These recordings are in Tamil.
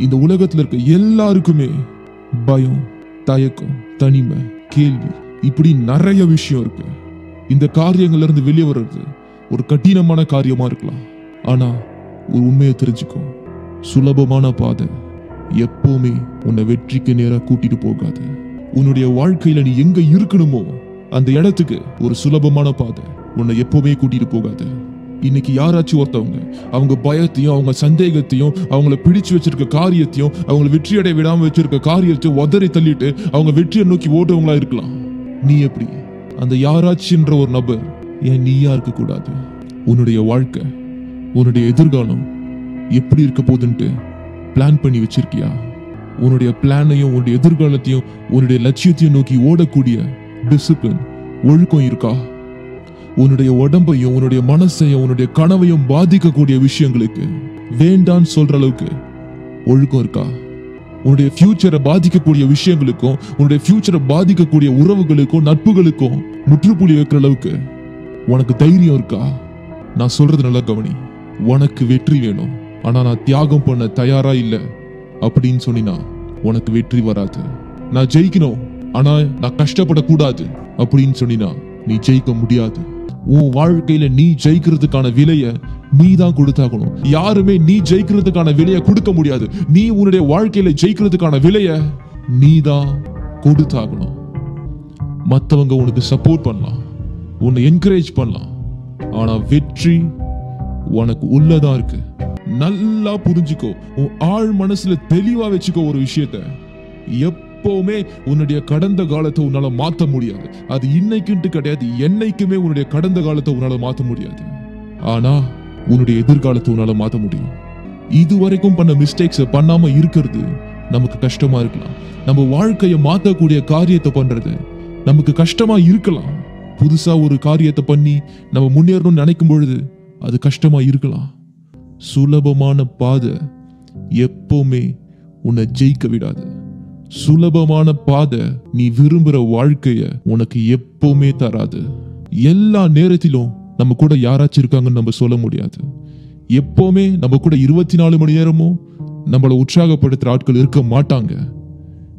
இந்த உலகத்துல இருக்க எல்லாருக்குமே பயம் தயக்கம் தனிமை கேள்வி இப்படி நிறைய விஷயம் இருக்கு. இந்த காரியங்கள்ல இருந்து வெளியே வர்றது ஒரு கடினமான காரியமா இருக்கலாம். ஆனா ஒரு உண்மையை தெரிஞ்சுக்கும் சுலபமான பாதை. எப்பவுமே உன்னை வெற்றிக்கு நேராக கூட்டிட்டு போகாது. உன்னுடைய வாழ்க்கையில நீ எங்க இருக்கணுமோ அந்த இடத்துக்கு ஒரு சுலபமான பாதை. உன்னை எப்பவுமே கூட்டிட்டு போகாது. இன்னைக்கு யாராச்சும் ஒருத்தவங்க அவங்க பயத்தையும் அவங்க சந்தேகத்தையும் அவங்கள பிடிச்சு வச்சிருக்க காரியத்தையும் அவங்கள வெற்றியடைய விடாமல் வச்சிருக்க காரியத்தையும் உதறி தள்ளிட்டு அவங்க வெற்றியை நோக்கி ஓடுறவங்களா இருக்கலாம். நீ எப்படி? அந்த யாராச்சுன்ற ஒரு நபர் ஏன் நீயா இருக்க கூடாது உன்னுடைய வாழ்க்கை உன்னுடைய எதிர்காலம் எப்படி இருக்க போகுதுன்ட்டு பிளான் பண்ணி வச்சிருக்கியா? உன்னுடைய பிளானையும் உன்னுடைய எதிர்காலத்தையும் உன்னுடைய லட்சியத்தையும் நோக்கி ஓடக்கூடிய டிசிப்ளின் ஒழுக்கம் இருக்கா? உன்னுடைய உடம்பையும் உன்னுடைய மனசையும் உன்னுடைய கனவையும் பாதிக்கக்கூடிய விஷயங்களுக்கு வேண்டான்னு சொல்ற அளவுக்கு ஒழுக்கம் இருக்கா? உன்னுடைய ஃபியூச்சரை பாதிக்கக்கூடிய விஷயங்களுக்கும் உன்னுடைய ஃபியூச்சரை பாதிக்கக்கூடிய உறவுகளுக்கும் நட்புகளுக்கும் முற்றுப்புள்ளி வைக்கிற அளவுக்கு உனக்கு தைரியம் இருக்கா? நான் சொல்றது நல்லா கவனி. உனக்கு வெற்றி வேணும். ஆனா நான் தியாகம் பண்ண தயாரா இல்லை அப்படின்னு சொன்னினா உனக்கு வெற்றி வராது. நான் ஜெயிக்கணும். ஆனா நான் கஷ்டப்படக்கூடாது அப்படின்னு சொன்னினா நீ ஜெயிக்க முடியாது. உன் வாழ்க்கையில நீ ஜெயிக்கிறதுக்கான விலைய நீ தான் கொடுத்தாகணும். யாருமே நீ ஜெயிக்கிறதுக்கான விலைய கொடுக்க முடியாது. நீ உன்னுடைய வாழ்க்கையில ஜெயிக்கிறதுக்கான விலைய நீ தான் கொடுத்தாகணும். மத்தவங்க உனக்கு சப்போர்ட் பண்ணலாம். உன்னை என்கரேஜ் பண்ணலாம். ஆனா வெற்றி உனக்கு உள்ளதா இருக்கு. நல்லா புரிஞ்சுக்கோ. உன் ஆழ் மனசுல தெளிவா வச்சுக்கோ ஒரு விஷயத்த. எப்பவுமே உன்னுடைய கடந்த காலத்தை உன்னால மாத்த முடியாது. அது இன்னைக்குன்ட்டு கிடையாது. என்னைக்குமே உன்னுடைய கடந்த காலத்தை உன்னால மாத்த முடியாது. ஆனா உன்னுடைய எதிர்காலத்தை உன்னால மாத்த முடியும். இது வரைக்கும் பண்ண மிஸ்டேக்ஸை பண்ணாம இருக்கிறது நமக்கு கஷ்டமா இருக்கலாம். நம்ம வாழ்க்கையை மாத்தக்கூடிய காரியத்தை பண்றது நமக்கு கஷ்டமா இருக்கலாம். புதுசா ஒரு காரியத்தை பண்ணி நம்ம முன்னேறணும்னு நினைக்கும் பொழுது அது கஷ்டமா இருக்கலாம். சுலபமான பாதை எப்பவுமே உன்னை ஜெயிக்க விடாது. சுலபமான பாதை நீ விரும்புற வாழ்க்கைய உனக்கு எப்பவுமே தராது. எல்லா நேரத்திலும் நம்ம கூட யாராச்சும் இருக்காங்கன்னு நம்ம சொல்ல முடியாது. எப்பவுமே நம்ம கூட இருபத்தி நாலு மணி நேரமும் நம்மளை உற்சாகப்படுத்துற ஆட்கள் இருக்க மாட்டாங்க.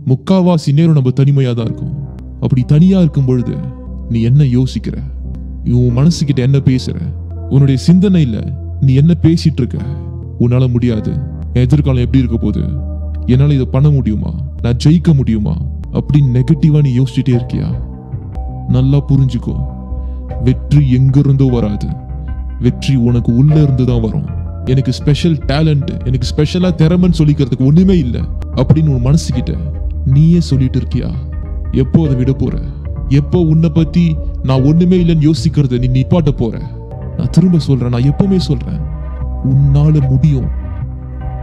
முக்காவாசி நேரம் நம்ம தனிமையா தான் இருக்கும். அப்படி தனியா இருக்கும் பொழுது நீ என்ன யோசிக்கிற? உன் மனசுகிட்ட என்ன பேசுற? உன்னுடைய சிந்தனையில நீ என்ன பேசிட்டு இருக்க? உன்னால முடியாது. என் எதிர்காலம் எப்படி இருக்க போகுது? என்னால இதை பண்ண முடியுமா? நான் ஜெயிக்க முடியுமா? அப்படின்னு நெகட்டிவா நீ யோசிச்சுட்டே இருக்கியா? நல்லா புரிஞ்சுக்கோ. வெற்றி எங்கிருந்தோ வராது. வெற்றி உனக்கு உள்ள இருந்து தான் வரும். எனக்கு ஸ்பெஷல் டேலண்ட் எனக்கு ஸ்பெஷலாக திறமைன்னு சொல்லிக்கிறதுக்கு ஒண்ணுமே இல்ல அப்படின்னு உன் மனசுக்கிட்ட நீயே சொல்லிட்டு இருக்கியா? எப்போ அதை விட போற? எப்போ உன்னை பத்தி நான் ஒண்ணுமே இல்லைன்னு யோசிக்கிறத நீ நிப்பாட்ட போற? நான் திரும்ப சொல்றேன் நான் எப்பவுமே சொல்றேன். உன்னால முடியும்.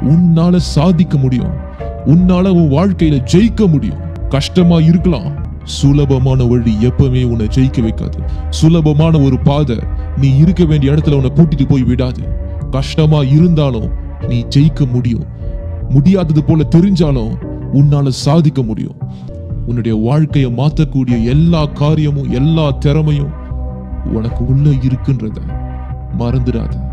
உன்னால சாதிக்க முடியும். உன்னால உன் வாழ்க்கையில ஜெயிக்க முடியும். கஷ்டமா இருக்கலாம். சுலபமான வழி எப்பவுமே உன்னை ஜெயிக்க வைக்காது. சுலபமான ஒரு பாதை நீ இருக்க வேண்டிய இடத்துல உன்னை கூட்டிட்டு போய் விடாது. கஷ்டமா இருந்தாலும் நீ ஜெயிக்க முடியும். முடியாதது போல தெரிஞ்சாலும் உன்னால சாதிக்க முடியும். உன்னுடைய வாழ்க்கையை மாத்தக்கூடிய எல்லா காரியமும் எல்லா திறமையும் உனக்கு உள்ள இருக்குன்றத மறந்துடாத.